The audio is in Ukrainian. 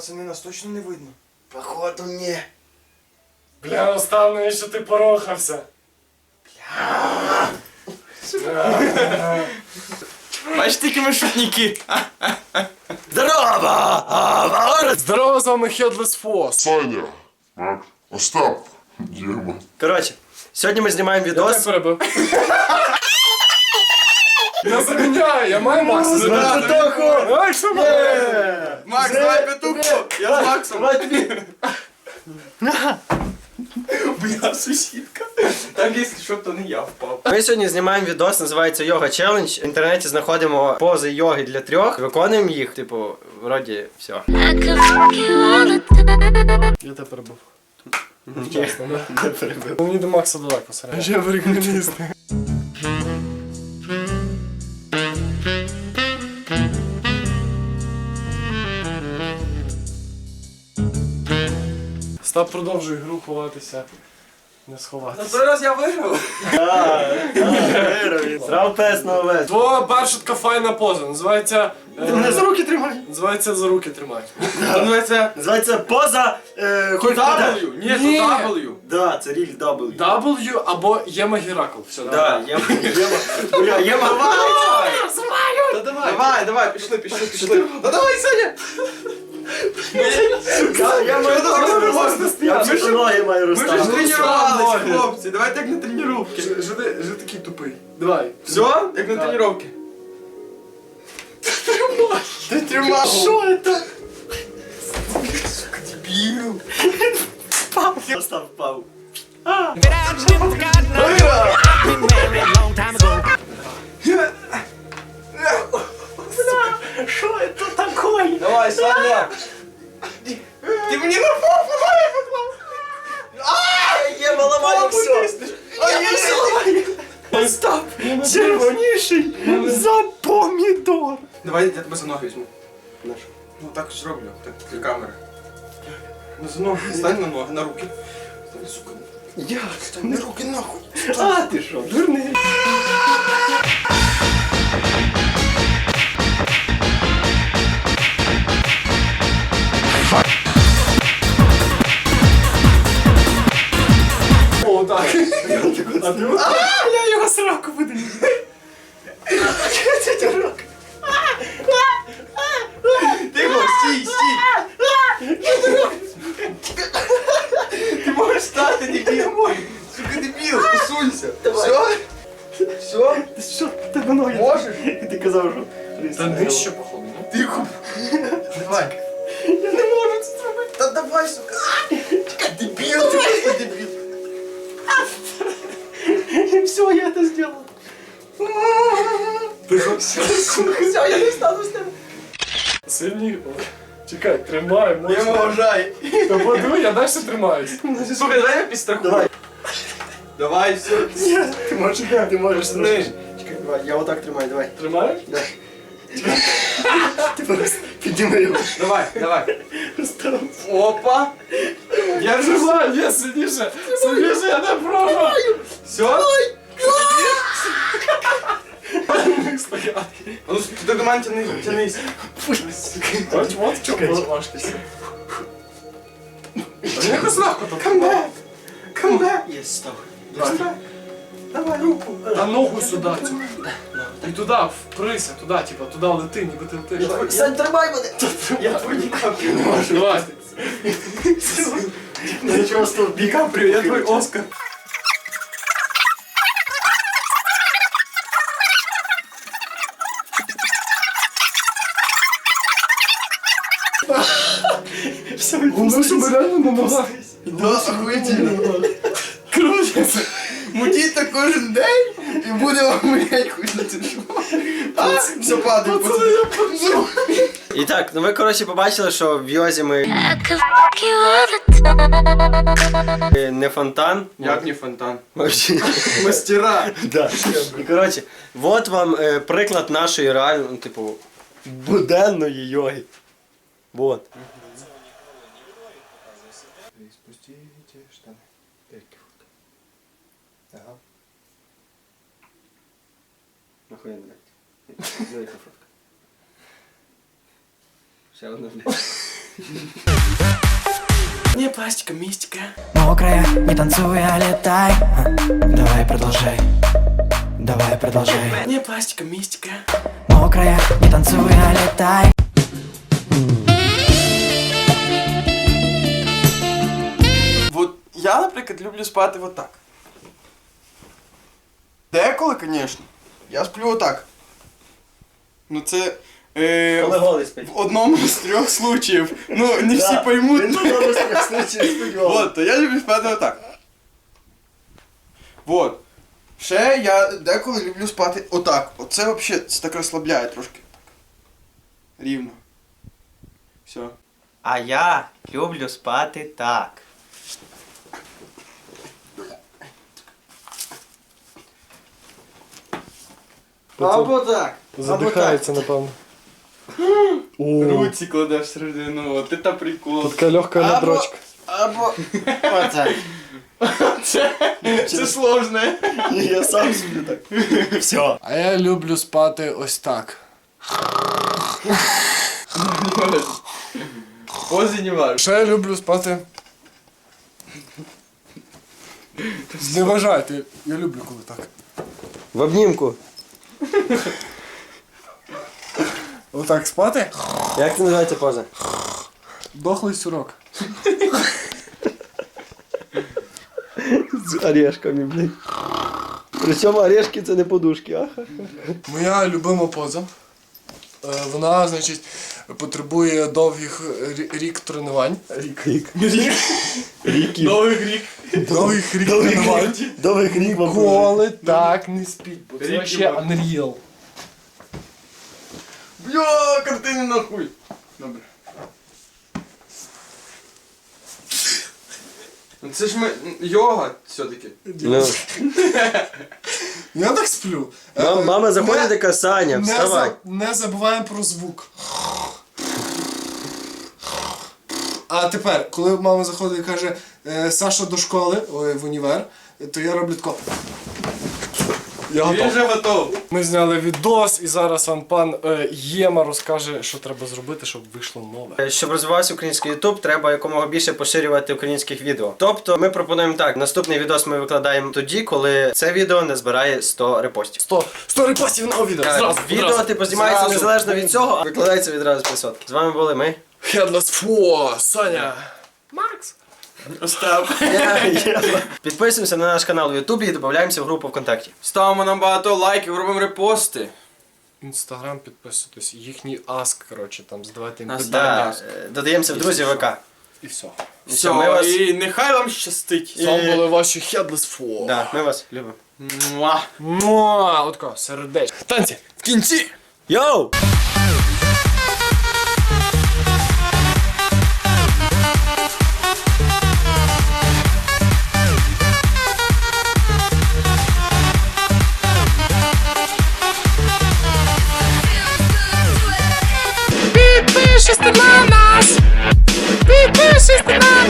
Пацани, нас точно не видно. Походу, ні. Бля, останнє, що ти порохався. Бачите, які ми шутники. Здорово! Здорово, з вами Headless Foss. Саня, Макс, Остап, Діма. Коротше, сьогодні ми знімаємо Я відос. перебив. Я заміняю, я маю Макса заміняти. Ай, що мене? Макс, давай петуху! Я з Максом. Бля, сусідка. Так, якщо що, то не я впав. Ми сьогодні знімаємо відос, називається Йога Челендж. В інтернеті знаходимо пози йоги для трьох, виконуємо їх, типу, вроді все. Я тебе перебив. Чесно, да? Мені до Макса далеко серед. Я бригналіст. Став продовжує гру ховатися. Не сховатися. Той раз я виграв. Срав пес на овець. Твоя перша така файна поза. Називається. е, Мене за руки тримай. Називається за руки тримай. Називається Називається поза е, хуй впаде. W. Ні, Ні. то W. Да, це ріль W. W або Єма Геракл. Все, Да, давай. єма, єма, бля, єма. Та давай. Давай, давай, пішли, пішли, пішли. Та давай, Саня. Я, я маю Я Ми ж- ноги маю Ми ж розставити. тренувалися, ноги. хлопці. Давайте як на тренування. Жди, жди такий тупий. Давай. Все? Як на Так. тренування. Ти тримав. Що це? Дебіл. Впав. Просто впав. Що за помідор. Давай я тебе за ноги візьму. Ну так ж роблю, так для камери. Ну за ноги. Стань на ноги, на руки. Стань, сука. Як? Стань на руки нахуй. А, ти що, дурний? О, так. А, я сука. Чекай, дебіл, ти просто дебіл. Все, я це зробив. Все, я не стану з тебе. Сильні. Чекай, тримай, Я можна. вважай. Та подуй, я далі тримаюсь. Слухай, давай я підстрахую. Давай. Давай, все. Ти можеш, ти можеш. Чекай, давай, я отак тримаю, давай. Тримаєш? Ти просто підніми його. Давай, давай. Просто. Опа. Я вже Тримай, є, сильніше. Сильніше, я не пробував. Все? Стояти. А ну ти до мене тяни, тянись. От, от в чому важкість. Якось легко тут. Камбек. Камбек. Є, став. Давай руку. Та ногу сюди. цю. І туди, вприся, туди, типа, туди лети, ніби ти летиш. Сань, тримай мене. Я твій Ді не можу. Давай. Я просто в я твій Оскар. Воно що реально на ногах. Да, охуєтельно. Крутиться. Мутіться кожен день і буде вам блять хуй на це. А, все падає. І так, ну ви коротше побачили, що в Йозі ми е, не фонтан. Як не фонтан? Вообще. Мастера. Да. І коротше, от вам е, приклад нашої реально, ну, типу, буденної йоги. Вот. Спустите штани. Ага. Нахуя блядь. Ще одна, блядь. Не пластика, мистика. Мокрая, не танцуя, летай А, Давай продолжай Давай продолжай Не пластика, мистика. Мокрая, не танцуя, летай Вот я, наприклад, люблю спати вот так. Деколи, звісно. Я сплю отак. Ну це. Е, Коли голий спить. в одному з трьох случаїв. Ну, не всі поймуть. Вот, то я люблю спати отак. Вот. Ще я деколи люблю спати отак. Оце взагалі це так розслабляє трошки. Так. Рівно. Все. А я люблю спати так. Або так. Задихається, напевно. О, Руці кладеш всередину, от це прикол. така легка Або- надрочка. Або. Оце. Це, це сложно. Я сам сплю так. Все. А я люблю спати ось так. Пози не важно. Ще я люблю спати. Не вважайте, я люблю коли так. В обнімку. Отак спати? Як це називається поза? Дохлий сурок. З орешками, блядь. Причому орешки це не подушки, аха. Моя любима поза. Е, Вона, значить, потребує довгих рі- рік тренувань. Рік. Рік. Ріків. Новий рік. Довгих рік тренувань. Довгих рік вам Коли так не спіть, бо це Рік ще бак. Unreal. Бля, картини нахуй. Добре. Ну це ж ми йога все-таки. Ну. Я так сплю. Мам- Е, Мама не- заходить така, Саня, не, вставай. за- не забуваємо про звук. А тепер, коли мама заходить і каже Саша до школи, ой, в універ, то я роблю тако. Я готов. вже готов. Ми зняли відос, і зараз вам пан е, Єма розкаже, що треба зробити, щоб вийшло нове. Щоб розвивався український ютуб, треба якомога більше поширювати українських відео. Тобто ми пропонуємо так: наступний відос ми викладаємо тоді, коли це відео не збирає 100 репостів. 100, 100 репостів на відео! Так, Зразу, відео одразу. типу знімається Зразу. незалежно від цього, а викладається відразу 500. З вами були ми. Headless Фо, Саня. Остап. Підписуємося на наш канал у Ютубі і додаємося в групу ВКонтакті. Ставимо нам багато лайків, робимо репости. Інстаграм підписуйтесь, їхній аск, коротше, там задавайте їм Нас питання. Да, е, додаємося в друзі ВК. І все. Все, ми вас- і нехай вам щастить. З були ваші Headless Фо. Да, ми вас любимо. Муа. Муа, отко, сердечко. Танці. В кінці. Йоу! Christmas.